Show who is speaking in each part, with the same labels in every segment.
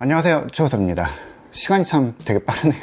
Speaker 1: 안녕하세요. 최호섭입니다. 시간이 참 되게 빠르네요.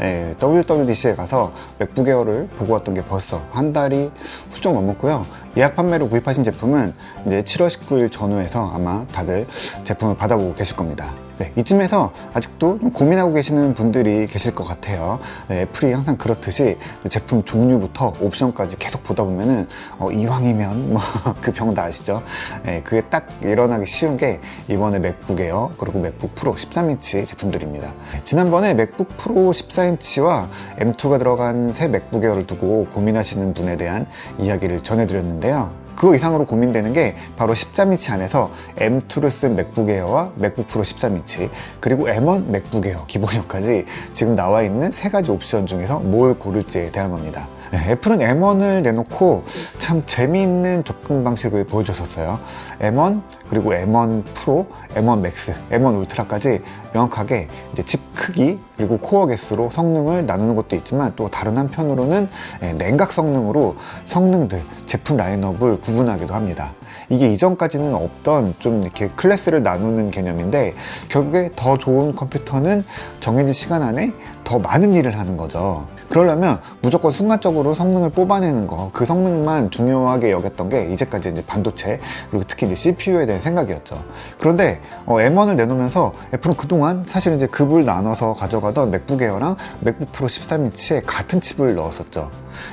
Speaker 1: 예, WWDC에 가서 맥북 에어를 보고 왔던 게 벌써 한 달이 훌쩍 넘었고요 예약 판매로 구입하신 제품은 이제 7월 19일 전후에서 아마 다들 제품을 받아보고 계실 겁니다 네, 이쯤에서 아직도 좀 고민하고 계시는 분들이 계실 것 같아요. 네, 애플이 항상 그렇듯이 그 제품 종류부터 옵션까지 계속 보다 보면은 어, 이왕이면 뭐 그병다 아시죠? 네, 그게 딱 일어나기 쉬운 게 이번에 맥북 에어 그리고 맥북 프로 13인치 제품들입니다. 네, 지난번에 맥북 프로 14인치와 M2가 들어간 새 맥북 에어를 두고 고민하시는 분에 대한 이야기를 전해드렸는데 요. 그 이상으로 고민되는 게 바로 13인치 안에서 M2를 쓴 맥북 에어와 맥북 프로 13인치 그리고 M1 맥북 에어 기본형까지 지금 나와 있는 세 가지 옵션 중에서 뭘 고를지에 대한 겁니다. 네, 애플은 M1을 내놓고 참 재미있는 접근 방식을 보여줬었어요. M1 그리고 M1 프로, M1 맥스, M1 울트라까지 명확하게 이제 칩 크기 그리고 코어 개수로 성능을 나누는 것도 있지만 또 다른 한편으로는 예, 냉각 성능으로 성능들 제품 라인업을 구분하기도 합니다. 이게 이전까지는 없던 좀 이렇게 클래스를 나누는 개념인데 결국에 더 좋은 컴퓨터는 정해진 시간 안에 더 많은 일을 하는 거죠. 그러려면 무조건 순간적으로 성능을 뽑아내는 거, 그 성능만 중요하게 여겼던 게 이제까지 이제 반도체, 그리고 특히 이제 CPU에 대한 생각이었죠. 그런데 어, M1을 내놓으면서 애플은 그동안 사실 이제 급을 나눠 서 가져가던 맥북 에어랑 맥북 프로 13인치에 같은 칩을 넣었었죠.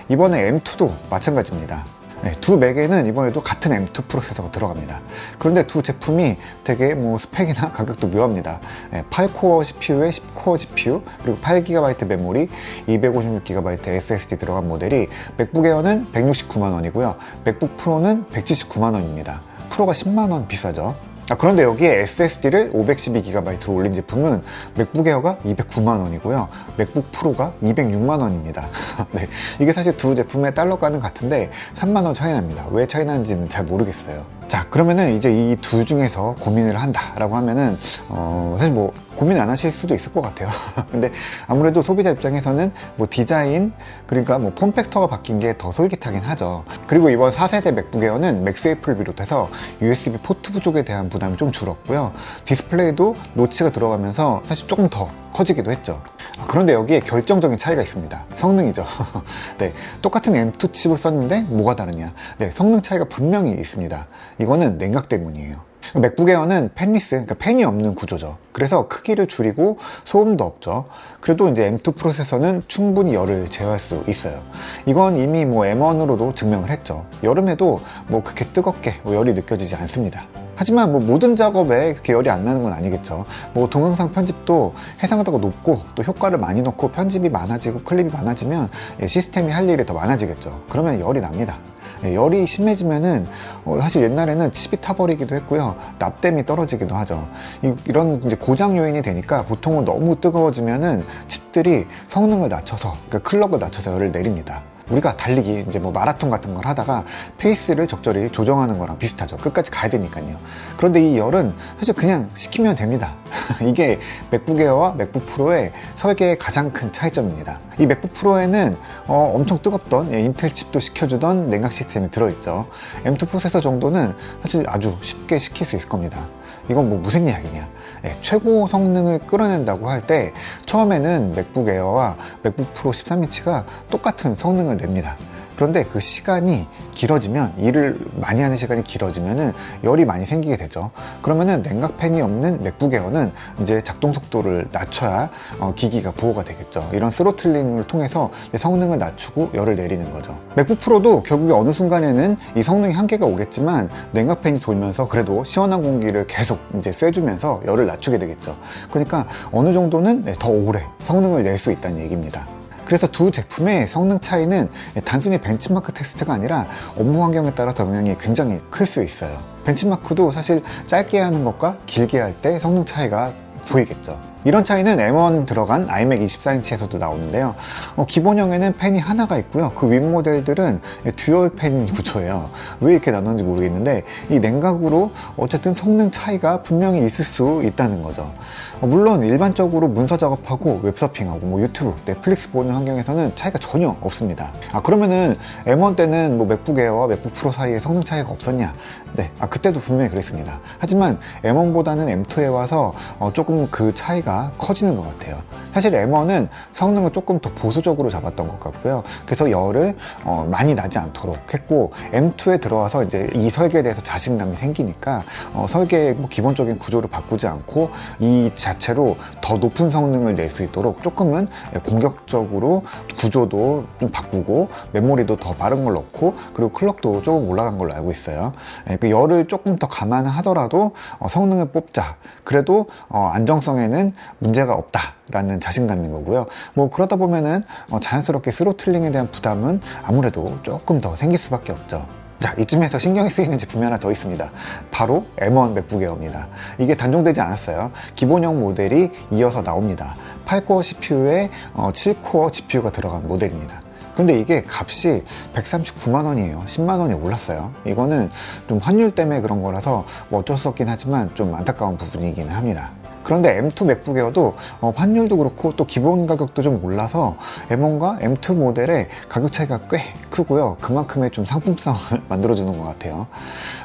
Speaker 1: 이번에 M2도 마찬가지입니다. 네, 두 맥에는 이번에도 같은 M2 프로세서가 들어갑니다. 그런데 두 제품이 되게 뭐 스펙이나 가격도 묘합니다. 네, 8코어 CPU에 10코어 GPU 그리고 8GB 메모리 256GB SSD 들어간 모델이 맥북 에어는 169만 원이고요. 맥북 프로는 179만 원입니다. 프로가 10만 원 비싸죠. 아, 그런데 여기에 SSD를 512GB로 올린 제품은 맥북 에어가 209만 원이고요. 맥북 프로가 206만 원입니다. 네, 이게 사실 두 제품의 달러가는 같은데 3만 원 차이 납니다. 왜 차이 나는지는 잘 모르겠어요. 자, 그러면은 이제 이두 중에서 고민을 한다라고 하면은 어, 사실 뭐 고민 안 하실 수도 있을 것 같아요. 근데 아무래도 소비자 입장에서는 뭐 디자인 그러니까 뭐 폼팩터가 바뀐 게 더 솔깃하긴 하죠. 그리고 이번 4세대 맥북 에어는 맥세이프를 비롯해서 USB 포트 부족에 대한 부담이 좀 줄었고요. 디스플레이도 노치가 들어가면서 사실 조금 더 커지기도 했죠. 아, 그런데 여기에 결정적인 차이가 있습니다. 성능이죠. 네, 똑같은 M2 칩을 썼는데 뭐가 다르냐? 네, 성능 차이가 분명히 있습니다. 이거는 냉각 때문이에요. 맥북 에어는 팬리스, 그러니까 팬이 없는 구조죠. 그래서 크기를 줄이고 소음도 없죠. 그래도 이제 M2 프로세서는 충분히 열을 제어할 수 있어요. 이건 이미 뭐 M1으로도 증명을 했죠. 여름에도 뭐 그렇게 뜨겁게 뭐 열이 느껴지지 않습니다. 하지만 뭐 모든 작업에 그렇게 열이 안 나는 건 아니겠죠. 뭐 동영상 편집도 해상도가 높고 또 효과를 많이 넣고 편집이 많아지고 클립이 많아지면 예, 시스템이 할 일이 더 많아지겠죠. 그러면 열이 납니다. 예, 열이 심해지면은 어, 사실 옛날에는 칩이 타버리기도 했고요. 납땜이 떨어지기도 하죠. 이, 런 고장 요인이 되니까 보통은 너무 뜨거워지면은 칩들이 성능을 낮춰서 그러니까 클럭을 낮춰서 열을 내립니다 우리가 달리기 이제 뭐 마라톤 같은 걸 하다가 페이스를 적절히 조정하는 거랑 비슷하죠. 끝까지 가야 되니까요. 그런데 이 열은 사실 그냥 식히면 됩니다. 이게 맥북 에어와 맥북 프로의 설계의 가장 큰 차이점입니다. 이 맥북 프로에는 어, 엄청 뜨겁던 예, 인텔 칩도 식혀주던 냉각 시스템이 들어있죠. M2 프로세서 정도는 사실 아주 쉽게 식힐 수 있을 겁니다. 이건 뭐 무슨 이야기냐. 예, 최고 성능을 끌어낸다고 할 때 처음에는 맥북 에어와 맥북 프로 13인치가 똑같은 성능을 냅니다. 그런데 그 시간이 길어지면 일을 많이 하는 시간이 길어지면은 열이 많이 생기게 되죠. 그러면은 냉각팬이 없는 맥북 에어는 이제 작동 속도를 낮춰야 어, 기기가 보호가 되겠죠. 이런 스로틀링을 통해서 성능을 낮추고 열을 내리는 거죠. 맥북 프로도 결국에 어느 순간에는 이 성능의 한계가 오겠지만 냉각팬이 돌면서 그래도 시원한 공기를 계속 이제 쐬주면서 열을 낮추게 되겠죠. 그러니까 어느 정도는 더 오래 성능을 낼 수 있다는 얘기입니다. 그래서 두 제품의 성능 차이는 단순히 벤치마크 테스트가 아니라 업무 환경에 따라서 영향이 굉장히 클 수 있어요. 벤치마크도 사실 짧게 하는 것과 길게 할 때 성능 차이가 보이겠죠. 이런 차이는 M1 들어간 iMac 24인치에서도 나오는데요. 어, 기본형에는 펜이 하나가 있고요. 그 윗 모델들은 듀얼 펜 구조예요. 왜 이렇게 나눴는지 모르겠는데 이 냉각으로 어쨌든 성능 차이가 분명히 있을 수 있다는 거죠. 어, 물론 일반적으로 문서 작업하고 웹서핑하고 뭐 유튜브, 넷플릭스 보는 환경에서는 차이가 전혀 없습니다. 아 그러면은 M1 때는 뭐 맥북 에어와 맥북 프로 사이에 성능 차이가 없었냐? 네, 아 그때도 분명히 그랬습니다. 하지만 M1보다는 M2에 와서 어, 조금 그 차이가 커지는 것 같아요. 사실 M1은 성능을 조금 더 보수적으로 잡았던 것 같고요. 그래서 열을 어, 많이 나지 않도록 했고 M2에 들어와서 이제 이 설계에 대해서 자신감이 생기니까 어, 설계의 뭐 기본적인 구조를 바꾸지 않고 이 자체로 더 높은 성능을 낼 수 있도록 조금은 공격적으로 구조도 좀 바꾸고 메모리도 더 빠른 걸 넣고 그리고 클럭도 조금 올라간 걸로 알고 있어요. 예, 그 열을 조금 더 감안하더라도 어, 성능을 뽑자. 그래도 어, 안정성에는 문제가 없다라는 자신감인 거고요. 뭐 그러다 보면은 어, 자연스럽게 스로틀링에 대한 부담은 아무래도 조금 더 생길 수밖에 없죠. 자, 이쯤에서 신경이 쓰이는 제품이 하나 더 있습니다. 바로 M1 맥북 에어입니다. 이게 단종되지 않았어요. 기본형 모델이 이어서 나옵니다. 8코어 CPU에 7코어 GPU가 들어간 모델입니다. 근데 이게 값이 139만 원이에요. 10만 원이 올랐어요. 이거는 좀 환율 때문에 그런 거라서 뭐 어쩔 수 없긴 하지만 좀 안타까운 부분이기는 합니다. 그런데 M2 맥북 에어도 어, 환율도 그렇고 또 기본 가격도 좀 올라서 M1과 M2 모델의 가격 차이가 꽤 크고요. 그만큼의 좀 상품성을 만들어주는 것 같아요.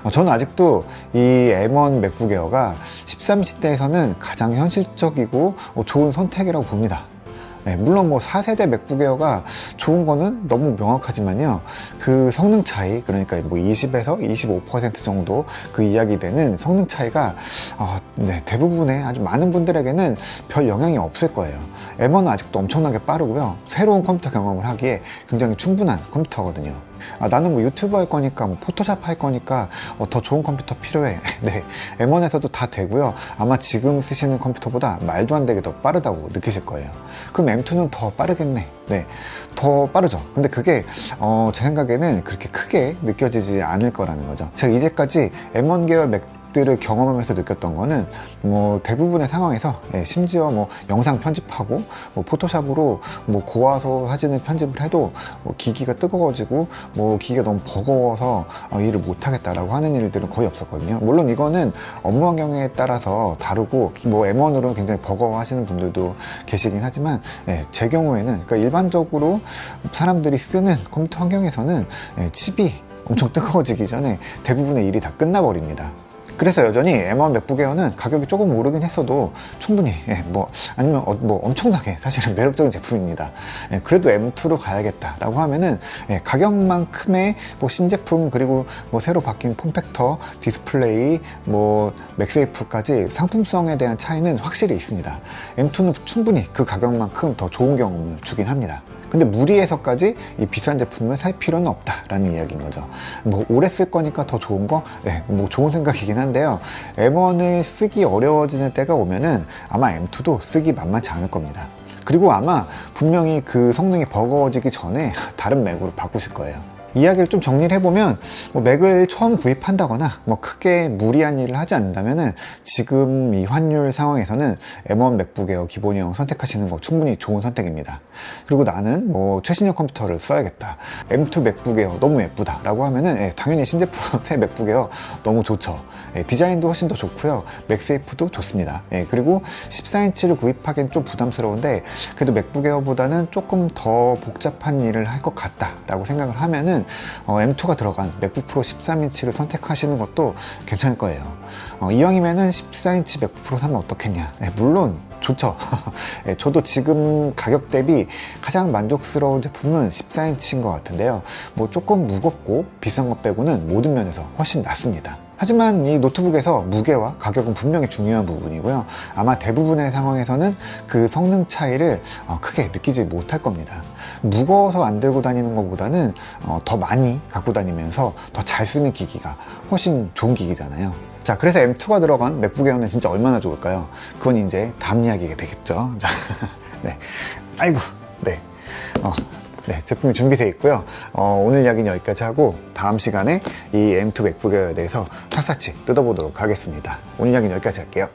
Speaker 1: 어, 저는 아직도 이 M1 맥북 에어가 13시대에서는 가장 현실적이고 어, 좋은 선택이라고 봅니다. 네, 물론 뭐 4세대 맥북 에어가 좋은 거는 너무 명확하지만요. 그 성능 차이, 그러니까 뭐 20에서 25% 정도 그 이야기 되는 성능 차이가 어, 네, 대부분의 아주 많은 분들에게는 별 영향이 없을 거예요. M1은 아직도 엄청나게 빠르고요. 새로운 컴퓨터 경험을 하기에 굉장히 충분한 컴퓨터거든요. 아, 나는 뭐 유튜브 할 거니까 뭐 포토샵 할 거니까 어, 더 좋은 컴퓨터 필요해. 네, M1에서도 다 되고요. 아마 지금 쓰시는 컴퓨터보다 말도 안 되게 더 빠르다고 느끼실 거예요. 그럼 M2는 더 빠르겠네. 네, 더 빠르죠. 근데 그게 어, 제 생각에는 그렇게 크게 느껴지지 않을 거라는 거죠. 제가 이제까지 M1 계열 맥 들을 경험하면서 느꼈던 거는 뭐 대부분의 상황에서 예, 심지어 뭐 영상 편집하고 뭐 포토샵으로 뭐 고화소 사진을 편집을 해도 뭐 기기가 뜨거워지고 뭐 기기가 너무 버거워서 어, 일을 못 하겠다라고 하는 일들은 거의 없었거든요. 물론 이거는 업무 환경에 따라서 다르고 뭐 M1으로 굉장히 버거워하시는 분들도 계시긴 하지만 예, 제 경우에는 그러니까 일반적으로 사람들이 쓰는 컴퓨터 환경에서는 예, 칩이 엄청 뜨거워지기 전에 대부분의 일이 다 끝나버립니다. 그래서 여전히 M1 맥북 에어는 가격이 조금 오르긴 했어도 충분히 예, 뭐 아니면 어, 뭐 엄청나게 사실은 매력적인 제품입니다. 예, 그래도 M2로 가야겠다라고 하면은 예, 가격만큼의 뭐 신제품 그리고 뭐 새로 바뀐 폼팩터, 디스플레이, 뭐 맥세이프까지 상품성에 대한 차이는 확실히 있습니다. M2는 충분히 그 가격만큼 더 좋은 경험을 주긴 합니다. 근데 무리해서까지 이 비싼 제품을 살 필요는 없다라는 이야기인 거죠. 뭐 오래 쓸 거니까 더 좋은 거, 네, 뭐 좋은 생각이긴 한데요. M1을 쓰기 어려워지는 때가 오면은 아마 M2도 쓰기 만만치 않을 겁니다. 그리고 아마 분명히 그 성능이 버거워지기 전에 다른 맥으로 바꾸실 거예요. 이야기를 좀 정리를 해보면 뭐 맥을 처음 구입한다거나 뭐 크게 무리한 일을 하지 않는다면은 지금 이 환율 상황에서는 M1 맥북 에어 기본형 선택하시는 거 충분히 좋은 선택입니다. 그리고 나는 뭐 최신형 컴퓨터를 써야겠다. M2 맥북 에어 너무 예쁘다 라고 하면은 예, 당연히 신제품 새 맥북 에어 너무 좋죠. 예, 디자인도 훨씬 더 좋고요. 맥세이프도 좋습니다. 예, 그리고 14인치를 구입하기엔 좀 부담스러운데 그래도 맥북 에어보다는 조금 더 복잡한 일을 할 것 같다 라고 생각을 하면은 어, M2가 들어간 맥북 프로 13인치를 선택하시는 것도 괜찮을 거예요. 어, 이왕이면은 14인치 맥북 프로 사면 어떻겠냐? 네, 물론 좋죠. 네, 저도 지금 가격 대비 가장 만족스러운 제품은 14인치인 것 같은데요. 뭐 조금 무겁고 비싼 것 빼고는 모든 면에서 훨씬 낫습니다. 하지만 이 노트북에서 무게와 가격은 분명히 중요한 부분이고요. 아마 대부분의 상황에서는 그 성능 차이를 어, 크게 느끼지 못할 겁니다. 무거워서 안 들고 다니는 것보다는 어, 더 많이 갖고 다니면서 더 잘 쓰는 기기가 훨씬 좋은 기기잖아요. 자, 그래서 M2가 들어간 맥북 에어는 진짜 얼마나 좋을까요? 그건 이제 다음 이야기가 되겠죠. 자, 네. 아이고, 네. 어, 네, 제품이 준비되어 있고요. 어, 오늘 이야기는 여기까지 하고 다음 시간에 이 M2 맥북 에어에 대해서 샅샅이 뜯어보도록 하겠습니다. 오늘 이야기는 여기까지 할게요.